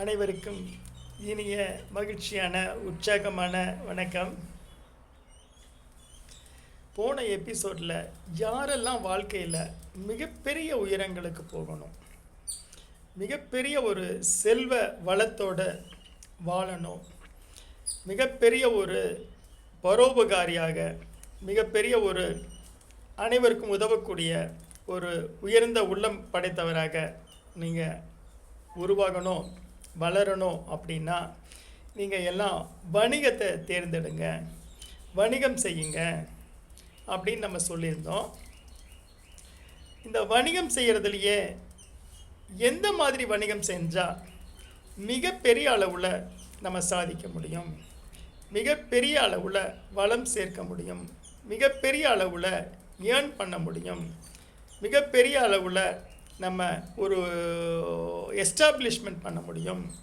அனைவருக்கும் இனிய மகிழ்ச்சியான உற்சாகமான வணக்கம். போன எபிசோடில் யாரெல்லாம் வாழ்க்கையில் மிகப்பெரிய உயரங்களுக்கு போகணும் மிகப்பெரிய ஒரு செல்வ வளத்தோடு வாழணும் மிகப்பெரிய ஒரு பரோபகாரியாக மிகப்பெரிய ஒரு அனைவருக்கும் உதவக்கூடிய ஒரு உயர்ந்த உள்ளம் படைத்தவராக நீங்கள் உருவாகணும். வளரணும் அப்படின்னா நீங்கள் எல்லாம் வணிகத்தை தேர்ந்தெடுங்க வணிகம் செய்யுங்க அப்படின்னு நம்ம சொல்லியிருந்தோம். இந்த வணிகம் செய்கிறதுலையே எந்த மாதிரி வணிகம் செஞ்சால் மிகப்பெரிய அளவில் நம்ம சாதிக்க முடியும்? மிகப்பெரிய அளவில் வளம் சேர்க்க முடியும்? மிகப்பெரிய அளவில் ஏர்ன் பண்ண முடியும்? மிகப்பெரிய அளவில் நம்ம ஒரு எஸ்டாப்ளிஷ்மெண்ட் பண்ண முடியும்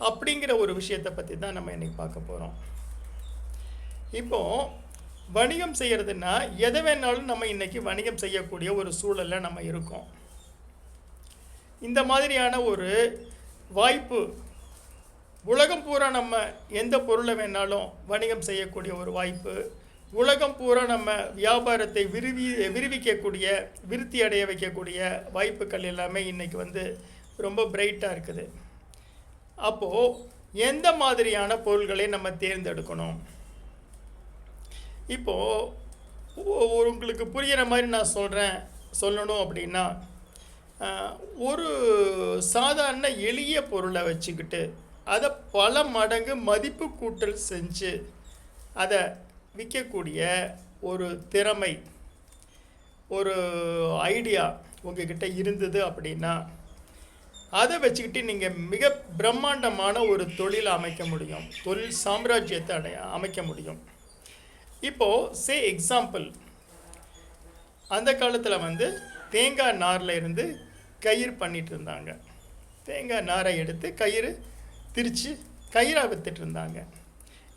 அப்படிங்கிற ஒரு விஷயத்தை பற்றி தான் நம்ம இன்றைக்கி பார்க்க போகிறோம் இப்போது வணிகம் செய்கிறதுனா எதை வேணாலும் நம்ம இன்றைக்கி வணிகம் செய்யக்கூடிய ஒரு சூழலில் நம்ம இருக்கோம். இந்த மாதிரியான ஒரு வாய்ப்பு உலகம் பூரா நம்ம எந்த பொருளை வேணாலும் வணிகம் செய்யக்கூடிய ஒரு வாய்ப்பு உலகம் பூரா நம்ம வியாபாரத்தை விரிவி விரிவிக்கக்கூடிய விருத்தி அடைய வைக்கக்கூடிய வாய்ப்புகள் எல்லாமே இன்றைக்கி வந்து ரொம்ப பிரைட்டாக இருக்குது. அப்போது எந்த மாதிரியான பொருள்களை நம்ம தேர்ந்தெடுக்கணும்? இப்போது உங்களுக்கு புரிகிற மாதிரி நான் சொல்கிறேன் சொல்லணும் அப்படின்னா ஒரு சாதாரண எளிய பொருளை வச்சுக்கிட்டு அதை பல மடங்கு மதிப்பு கூட்டல் செஞ்சு அதை விற்கக்கூடிய ஒரு திறமை ஒரு ஐடியா உங்ககிட்ட இருந்தது அப்படின்னா அதை வச்சுக்கிட்டு நீங்கள் மிக பிரம்மாண்டமான ஒரு தொழில் அமைக்க முடியும். தொழில் சாம்ராஜ்யத்தை அடைய அமைக்க முடியும். இப்போது சே எக்ஸாம்பிள் அந்த காலத்தில் வந்து தேங்காய் நாரில் இருந்து கயிறு பண்ணிட்டு இருந்தாங்க. தேங்காய் நாரை எடுத்து கயிறு திரித்து கயிறாக வித்துட்டு இருந்தாங்க.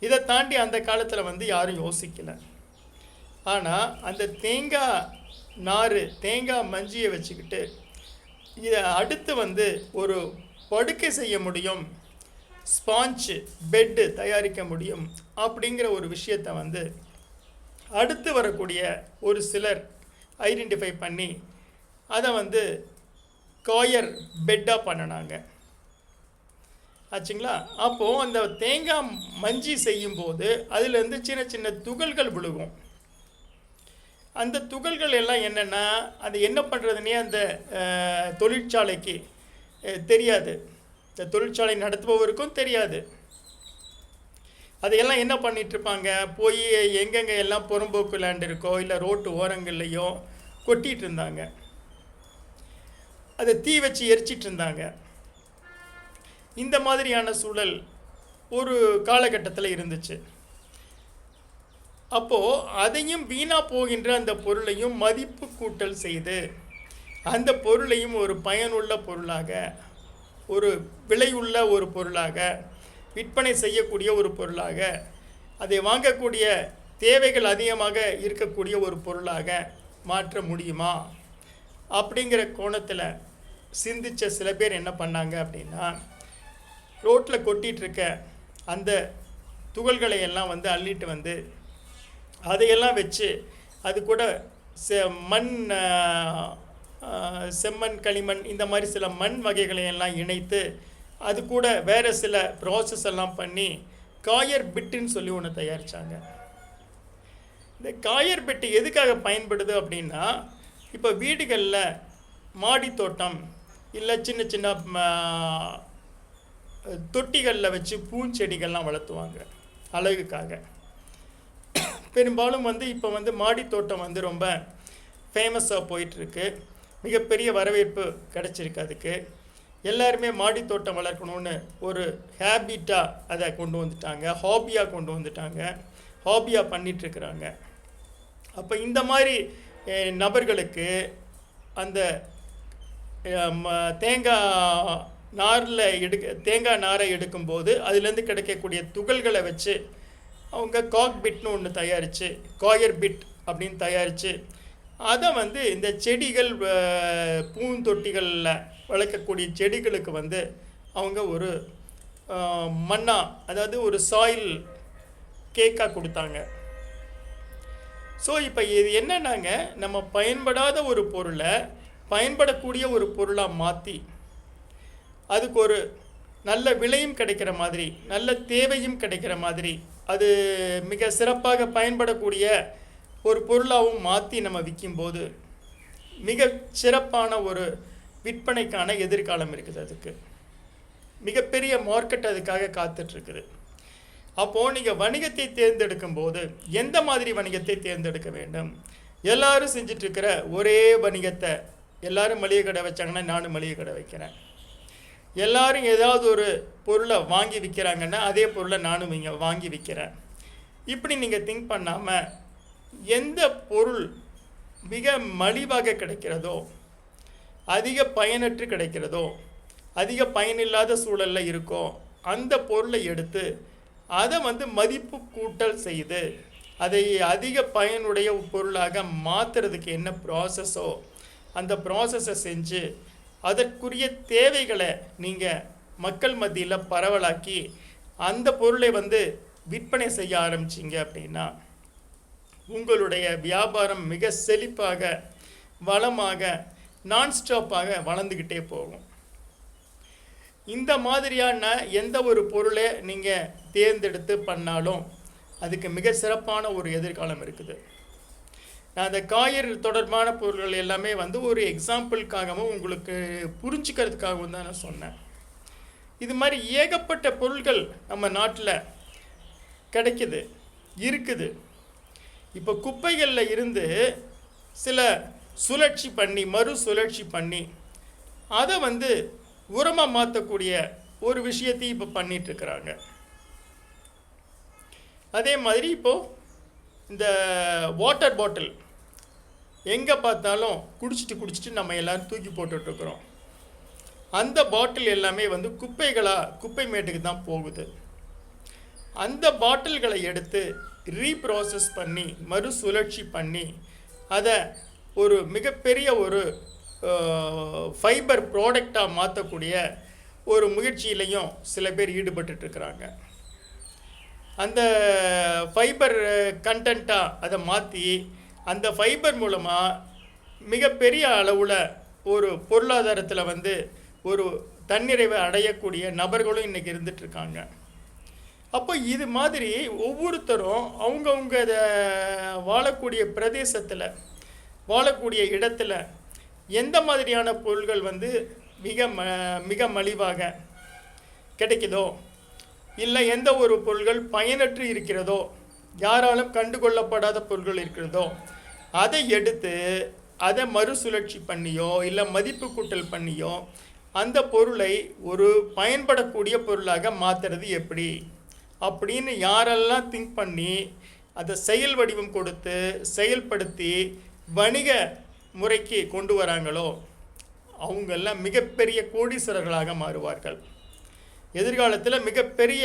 இதை தாண்டி அந்த காலத்தில் வந்து யாரும் யோசிக்கலை. ஆனால் அந்த தேங்காய் நார் தேங்காய் மஞ்சியை வச்சுக்கிட்டு இதை அடுத்து வந்து ஒரு படுக்கை செய்ய முடியும் ஸ்பாஞ்சு பெட்டு தயாரிக்க முடியும் அப்படிங்கிற ஒரு விஷயத்தை வந்து அடுத்து வரக்கூடிய ஒரு சிலர் ஐடென்டிஃபை பண்ணி அதை வந்து காயர் பெட்டாக பண்ணினாங்க. ஆச்சுங்களா? அப்போது அந்த தேங்காய் மஞ்சி செய்யும்போது அதுலேருந்து சின்ன சின்ன துகள்கள் விழுகும். அந்த துகள்கள் எல்லாம் என்னென்னா அது என்ன பண்ணுறதுனே அந்த தொழிற்சாலைக்கு தெரியாது. இந்த தொழிற்சாலை நடத்துபவருக்கும் தெரியாது. அதையெல்லாம் என்ன பண்ணிகிட்ருப்பாங்க போய் எங்கெங்கே எல்லாம் புறம்போக்கு லேண்ட் இருக்கோ இல்லை ரோட்டு ஓரங்கள்லேயோ கொட்டிகிட்டு இருந்தாங்க அதை தீ வச்சு எரிச்சிட்டு இருந்தாங்க இந்த மாதிரியான சூழல் ஒரு காலகட்டத்தில் இருந்துச்சு. அப்போது அதையும் வீணாக போகின்ற அந்த பொருளையும் மதிப்பு கூட்டல் செய்து அந்த பொருளையும் ஒரு பயனுள்ள பொருளாக ஒரு விலையுள்ள ஒரு பொருளாக விற்பனை செய்யக்கூடிய ஒரு பொருளாக அதை வாங்கக்கூடிய தேவைகள் அதிகமாக இருக்கக்கூடிய ஒரு பொருளாக மாற்ற முடியுமா? அப்படிங்கிற கோணத்தில் சிந்திச்ச சில பேர் என்ன பண்ணாங்க அப்படின்னா ரோட்டில் கொட்டிகிட்டு இருக்க அந்த துகள்களை எல்லாம் வந்து அள்ளிட்டு வந்து அதையெல்லாம் வச்சு அது கூட செ மண் செம்மண் களிமண் இந்த மாதிரி சில மண் வகைகளை எல்லாம் இணைத்து அது கூட வேறு சில ப்ராசஸ் எல்லாம் பண்ணி காயர் பிட்டுன்னு சொல்லி ஒன்று தயாரித்தாங்க இந்த காயர் பெட்டு எதுக்காக பயன்படுது அப்படின்னா இப்போ வீடுகளில் மாடி தோட்டம் இல்லை சின்ன சின்ன தொட்டிகளில் வச்சு பூஞ்செடிகள்லாம் வளர்த்துவாங்க அழகுக்காக. பெரும்பாலும் வந்து இப்போ வந்து மாடி தோட்டம் வந்து ரொம்ப ஃபேமஸாக போயிட்டுருக்கு. மிகப்பெரிய வரவேற்பு கிடச்சிருக்கு அதுக்கு. எல்லாருமே மாடி தோட்டம் வளர்க்கணும்னு ஒரு ஹேபிட்டாக அதை கொண்டு வந்துட்டாங்க ஹாபியாக கொண்டு வந்துட்டாங்க ஹாபியாக பண்ணிகிட்ருக்குறாங்க அப்போ இந்த மாதிரி நபர்களுக்கு அந்த ம- தேங்காய் நாரில் எடுக்க தேங்காய் நாரை எடுக்கும்போது அதுலேருந்து கிடைக்கக்கூடிய துகள்களை வச்சு அவங்க காக் பிட்னு ஒன்று தயாரித்து காயர் பிட் அப்படின்னு தயாரித்து அதை வந்து இந்த செடிகள் பூந்தொட்டிகளில் வளர்க்கக்கூடிய செடிகளுக்கு வந்து அவங்க ஒரு மண்ணா அதாவது ஒரு சாயில் கேக்காக கொடுத்தாங்க. ஸோ இப்போ இது என்னன்னாங்க நம்ம பயன்படாத ஒரு பொருளை பயன்படக்கூடிய ஒரு பொருளாக மாற்றி அதுக்கு ஒரு நல்ல விலையும் கிடைக்கிற மாதிரி நல்ல தேவையும் கிடைக்கிற மாதிரி அது மிக சிறப்பாக பயன்படக்கூடிய ஒரு பொருளாகவும் மாற்றி நம்ம விற்கும்போது மிக சிறப்பான ஒரு விற்பனைக்கான எதிர்காலம் இருக்குது அதுக்கு. மிகப்பெரிய மார்க்கெட் அதுக்காக காத்துட்ருக்குது. அப்போது நீங்கள் வணிகத்தை தேர்ந்தெடுக்கும் போது எந்த மாதிரி வணிகத்தை தேர்ந்தெடுக்க வேண்டும்? எல்லாரும் செஞ்சிட்ருக்கிற ஒரே வணிகத்தை எல்லாரும் மளிகை கடை வச்சாங்கன்னா நானும் மளிகை கடை வைக்கிறேன். எல்லாரும் ஏதாவது ஒரு பொருளை வாங்கி விற்கிறாங்கன்னா அதே பொருளை நானும் இங்கே வாங்கி விற்கிறேன் இப்படி நீங்கள் திங்க் பண்ணாமல் எந்த பொருள் மிக மலிவாக கிடைக்கிறதோ அதிக பயனற்று கிடைக்கிறதோ அதிக பயனில்லாத சூழலில் இருக்கோ அந்த பொருளை எடுத்து அதை வந்து மதிப்பு கூட்டல் செய்து அதை அதிக பயனுடைய பொருளாக மாற்றுறதுக்கு என்ன ப்ராசஸோ அந்த ப்ராசஸை செஞ்சு அதற்குரிய தேவைகளை நீங்கள் மக்கள் மத்தியில் பரவலாக்கி அந்த பொருளை வந்து விற்பனை செய்ய ஆரம்பிச்சிங்க அப்படின்னா உங்களுடைய வியாபாரம் மிக செழிப்பாக வளமாக நான்ஸ்டாப்பாக வளர்ந்துக்கிட்டே போகும். இந்த மாதிரியான எந்த ஒரு பொருளை நீங்கள் தேர்ந்தெடுத்து பண்ணாலும் அதுக்கு மிக சிறப்பான ஒரு எதிர்காலம் இருக்குது. நான் அந்த காய்கறி தொடர்பான பொருட்கள் எல்லாமே வந்து ஒரு எக்ஸாம்பிளுக்காகவும் உங்களுக்கு புரிஞ்சுக்கிறதுக்காகவும் தான் நான் சொன்னேன். இது மாதிரி ஏகப்பட்ட பொருட்கள் நம்ம நாட்டில் கிடைக்குது இருக்குது. இப்போ குப்பைகளில் இருந்து சில சுழற்சி பண்ணி மறு சுழற்சி பண்ணி அதை வந்து உரமாக மாற்றக்கூடிய ஒரு விஷயத்தையும் இப்போ பண்ணிகிட்ருக்குறாங்க அதே மாதிரி இப்போது இந்த வாட்டர் பாட்டில் எங்கே பார்த்தாலும் குடிச்சிட்டு குடிச்சிட்டு நம்ம எல்லாரும் தூக்கி போட்டுட்ருக்குறோம் அந்த பாட்டில் எல்லாமே வந்து குப்பைகளாக குப்பை மேட்டுக்கு தான் போகுது. அந்த பாட்டில்களை எடுத்து ரீப்ராசஸ் பண்ணி மறுசுழற்சி பண்ணி அதை ஒரு மிகப்பெரிய ஒரு ஃபைபர் ப்ராடக்டாக மாற்றக்கூடிய ஒரு முயற்சியிலையும் சில பேர் ஈடுபட்டுட்டு அந்த ஃபைபர் கண்டென்ட்டாக அதை மாற்றி அந்த ஃபைபர் மூலமாக மிகப்பெரிய அளவில் ஒரு பொருளாதாரத்தில் வந்து ஒரு தன்னிறைவை அடையக்கூடிய நபர்களும் இன்றைக்கி இருந்துகிட்ருக்காங்க அப்போ இது மாதிரி ஒவ்வொருத்தரும் அவங்கவுங்க வாழக்கூடிய பிரதேசத்தில் வாழக்கூடிய இடத்துல எந்த மாதிரியான பொருள்கள் வந்து மிக ம மிக மலிவாக கிடைக்குதோ இல்லை எந்த ஒரு பொருள்கள் பயனற்று இருக்கிறதோ யாராலும் கண்டுகொள்ளப்படாத பொருள்கள் இருக்கிறதோ அதை எடுத்து அதை மறுசுழற்சி பண்ணியோ இல்லை மதிப்பு கூட்டல் பண்ணியோ அந்த பொருளை ஒரு பயன்படக்கூடிய பொருளாக மாற்றுறது எப்படி? அப்படின்னு யாரெல்லாம் திங்க் பண்ணி அதை செயல் வடிவம் கொடுத்து செயல்படுத்தி வணிக முறைக்கு கொண்டு வராங்களோ அவங்கெல்லாம் மிகப்பெரிய கோடீஸ்வரர்களாக மாறுவார்கள். எதிர்காலத்தில் மிகப்பெரிய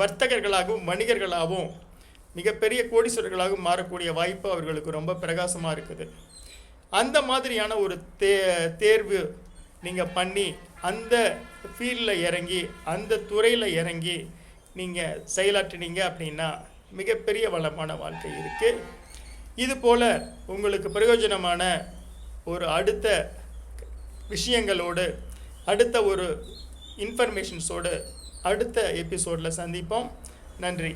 வர்த்தகர்களாகவும் வணிகர்களாகவும் மிகப்பெரிய கோடீஸ்வரர்களாகவும் மாறக்கூடிய வாய்ப்பு அவர்களுக்கு ரொம்ப பிரகாசமாக இருக்குது. அந்த மாதிரியான ஒரு தே தேர்வு நீங்கள் பண்ணி அந்த ஃபீல்டில் இறங்கி அந்த துறையில் இறங்கி நீங்கள் செயலாற்றினீங்க அப்படின்னா மிகப்பெரிய வளமான வாழ்க்கை இருக்குது இது போல் உங்களுக்கு பிரயோஜனமான ஒரு அடுத்த விஷயங்களோடு அடுத்த ஒரு இன்ஃபர்மேஷன்ஸோடு அடுத்த எபிசோடில் சந்திப்போம். நன்றி.